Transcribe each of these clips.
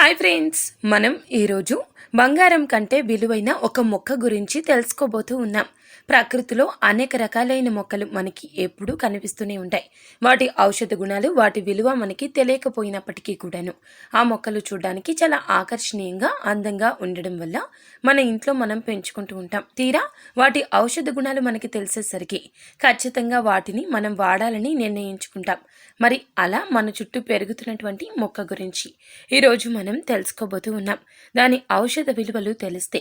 Hi friends మనం ఈరోజు బంగారం కంటే విలువైన ఒక మొక్క గురించి తెలుసుకోబోతూ ఉన్నాం. ప్రకృతిలో అనేక రకాలైన మొక్కలు మనకి ఎప్పుడూ కనిపిస్తూనే ఉంటాయి. వాటి ఔషధ గుణాలు వాటి విలువ మనకి తెలియకపోయినప్పటికీ కూడాను. ఆ మొక్కలు చూడడానికి చాలా ఆకర్షణీయంగా అందంగా ఉండడం వల్ల మన ఇంట్లో మనం పెంచుకుంటూ ఉంటాం. తీరా వాటి ఔషధ గుణాలు మనకి తెలిసేసరికి ఖచ్చితంగా వాటిని మనం వాడాలని నిర్ణయించుకుంటాం. మరి అలా మన చుట్టూ పెరుగుతున్నటువంటి మొక్క గురించి ఈరోజు మనం తెలుసుకోబోతూ ఉన్నాం. దాని ఔషధ విలువలు తెలిస్తే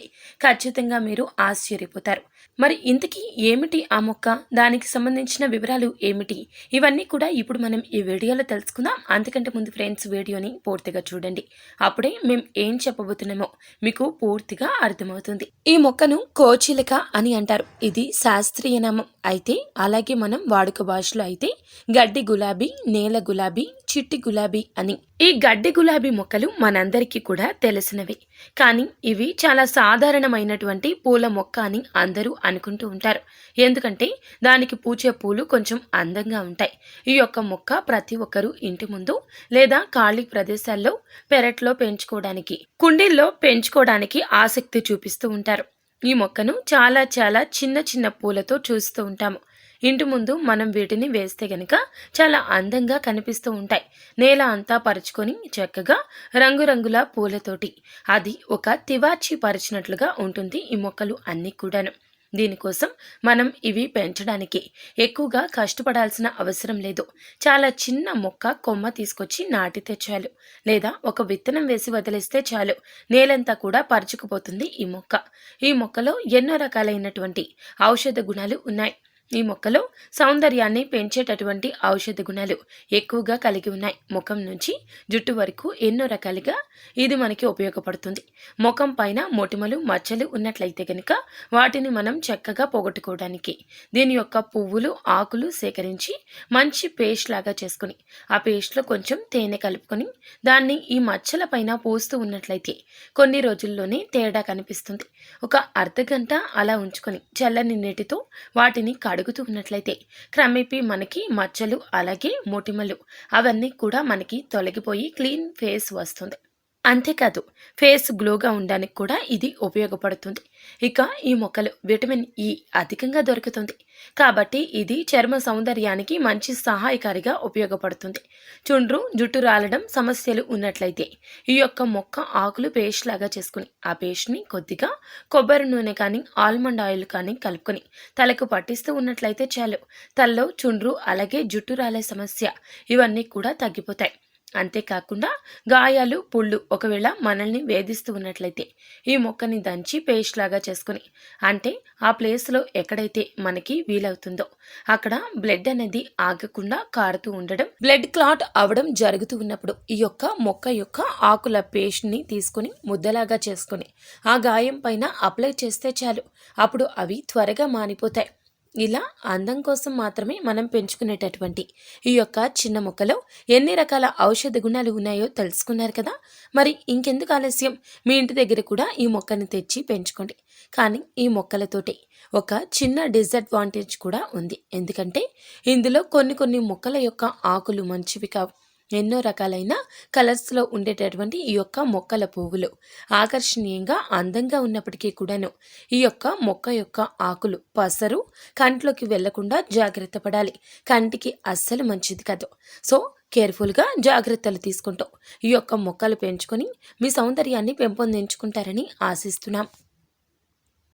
ఖచ్చితంగా మీరు ఆశ్చర్యపోతారు. మరి ఇంతకీ ఏమిటి ఆ మొక్క? దానికి సంబంధించిన వివరాలు ఏమిటి? ఇవన్నీ కూడా ఇప్పుడు మనం ఈ వీడియోలో తెలుసుకుందాం. అంతకంటే ముందు ఫ్రెండ్స్ వీడియోని పూర్తిగా చూడండి. అప్పుడే మేము ఏం చెప్పబోతున్నామో మీకు పూర్తిగా అర్థమవుతుంది. ఈ మొక్కను కోచిలక అని అంటారు. ఇది శాస్త్రీయ నామం. అయితే అలాగే మనం వాడుక భాషలో అయితే గడ్డి గులాబీ నేల గులాబీ చిట్టి గులాబీ అని ఈ గడ్డి గులాబీ మొక్కలు మనందరికీ కూడా తెలిసినవి. కానీ ఇవి చాలా సాధారణమైనటువంటి పూల మొక్క అని అందరూ అనుకుంటూ ఉంటారు. ఎందుకంటే దానికి పూచే పూలు కొంచెం అందంగా ఉంటాయి. ఈ యొక్క మొక్క ప్రతి ఒక్కరూ ఇంటి ముందు లేదా ఖాళీ ప్రదేశాల్లో పెరట్లో పెంచుకోవడానికి కుండీల్లో పెంచుకోవడానికి ఆసక్తి చూపిస్తూ ఉంటారు. ఈ మొక్కను చాలా చాలా చిన్న చిన్న పూలతో చూస్తూ ఉంటాము. ఇంటి ముందు మనం వీటిని వేస్తే గనక చాలా అందంగా కనిపిస్తూ ఉంటాయి. నేల అంతా పరుచుకొని చక్కగా రంగురంగుల పూలతోటి అది ఒక తివాచి పరిచినట్లుగా ఉంటుంది ఈ మొక్కలు అన్నీ కూడాను. దీనికోసం మనం ఇవి పెంచడానికి ఎక్కువగా కష్టపడాల్సిన అవసరం లేదు. చాలా చిన్న మొక్క కొమ్మ తీసుకొచ్చి నాటితే చాలు. లేదా ఒక విత్తనం వేసి వదిలేస్తే చాలు. నేలంతా కూడా పరుచుకుపోతుంది ఈ మొక్క. ఈ మొక్కలో ఎన్నో రకాలైనటువంటి ఔషధ గుణాలు ఉన్నాయి. ఈ మొక్కలో సౌందర్యాన్ని పెంచేటటువంటి ఔషధ గుణాలు ఎక్కువగా కలిగి ఉన్నాయి. ముఖం నుంచి జుట్టు వరకు ఎన్నో రకాలుగా ఇది మనకి ఉపయోగపడుతుంది. ముఖం పైన మొటిమలు మచ్చలు ఉన్నట్లయితే కనుక వాటిని మనం చక్కగా పోగొట్టుకోవడానికి దీని యొక్క పువ్వులు ఆకులు సేకరించి మంచి పేస్ట్ లాగా చేసుకుని ఆ పేస్ట్లో కొంచెం తేనె కలుపుకొని దాన్ని ఈ మచ్చల పైన పోస్తూ ఉన్నట్లయితే కొన్ని రోజుల్లోనే తేడా కనిపిస్తుంది. ఒక అర్ధ గంట అలా ఉంచుకొని చల్లని నీటితో వాటిని కడు అడుగుతూ ఉన్నట్లయితే క్రమేపీ మనకి మచ్చలు అలాగే మొటిమలు అవన్నీ కూడా మనకి తొలగిపోయి క్లీన్ ఫేస్ వస్తుంది. అంతేకాదు ఫేస్ గ్లోగా ఉండడానికి కూడా ఇది ఉపయోగపడుతుంది. ఇక ఈ మొక్కలు విటమిన్ ఇ అధికంగా దొరుకుతుంది. కాబట్టి ఇది చర్మ సౌందర్యానికి మంచి సహాయకారిగా ఉపయోగపడుతుంది. చుండ్రు జుట్టు రాలడం సమస్యలు ఉన్నట్లయితే ఈ యొక్క మొక్క ఆకులు పేస్ట్ లాగా చేసుకుని ఆ పేస్ట్ని కొద్దిగా కొబ్బరి నూనె కానీ ఆల్మండ్ ఆయిల్ కానీ కలుపుకొని తలకు పట్టిస్తూ ఉన్నట్లయితే చాలు. తలలో చుండ్రు అలాగే జుట్టు రాలే సమస్య ఇవన్నీ కూడా తగ్గిపోతాయి. అంతేకాకుండా గాయాలు పుళ్ళు ఒకవేళ మనల్ని వేధిస్తూ ఉన్నట్లయితే ఈ మొక్కని దంచి పేస్ట్ లాగా చేసుకుని అంటే ఆ ప్లేస్లో ఎక్కడైతే మనకి వీలవుతుందో అక్కడ బ్లడ్ అనేది ఆగకుండా కారుతూ ఉండడం బ్లడ్ క్లాట్ అవడం జరుగుతూ ఉన్నప్పుడు ఈ యొక్క మొక్క యొక్క ఆకుల పేస్ట్ని తీసుకుని ముద్దలాగా చేసుకుని ఆ గాయం పైన అప్లై చేస్తే చాలు. అప్పుడు అవి త్వరగా మానిపోతాయి. ఇలా అందం కోసం మాత్రమే మనం పెంచుకునేటటువంటి ఈ యొక్క చిన్న మొక్కలో ఎన్ని రకాల ఔషధ గుణాలు ఉన్నాయో తెలుసుకున్నారు కదా? మరి ఇంకెందుకు ఆలస్యం? మీ ఇంటి దగ్గర కూడా ఈ మొక్కని తెచ్చి పెంచుకోండి. కానీ ఈ మొక్కలతోటి ఒక చిన్న డిసడ్వాంటేజ్ కూడా ఉంది. ఎందుకంటే ఇందులో కొన్ని కొన్ని మొక్కల యొక్క ఆకులు మంచివి కావు. ఎన్నో రకాలైన కలర్స్లో ఉండేటటువంటి ఈ యొక్క మొక్కల పువ్వులు. ఆకర్షణీయంగా అందంగా ఉన్నప్పటికీ కూడాను ఈ యొక్క మొక్క యొక్క ఆకులు పసరు కంట్లోకి వెళ్ళకుండా జాగ్రత్త పడాలి. కంటికి అస్సలు మంచిది కాదు. సో కేర్ఫుల్గా జాగ్రత్తలు తీసుకుంటూ ఈ యొక్క మొక్కలు పెంచుకొని మీ సౌందర్యాన్ని పెంపొందించుకుంటారని ఆశిస్తున్నాం.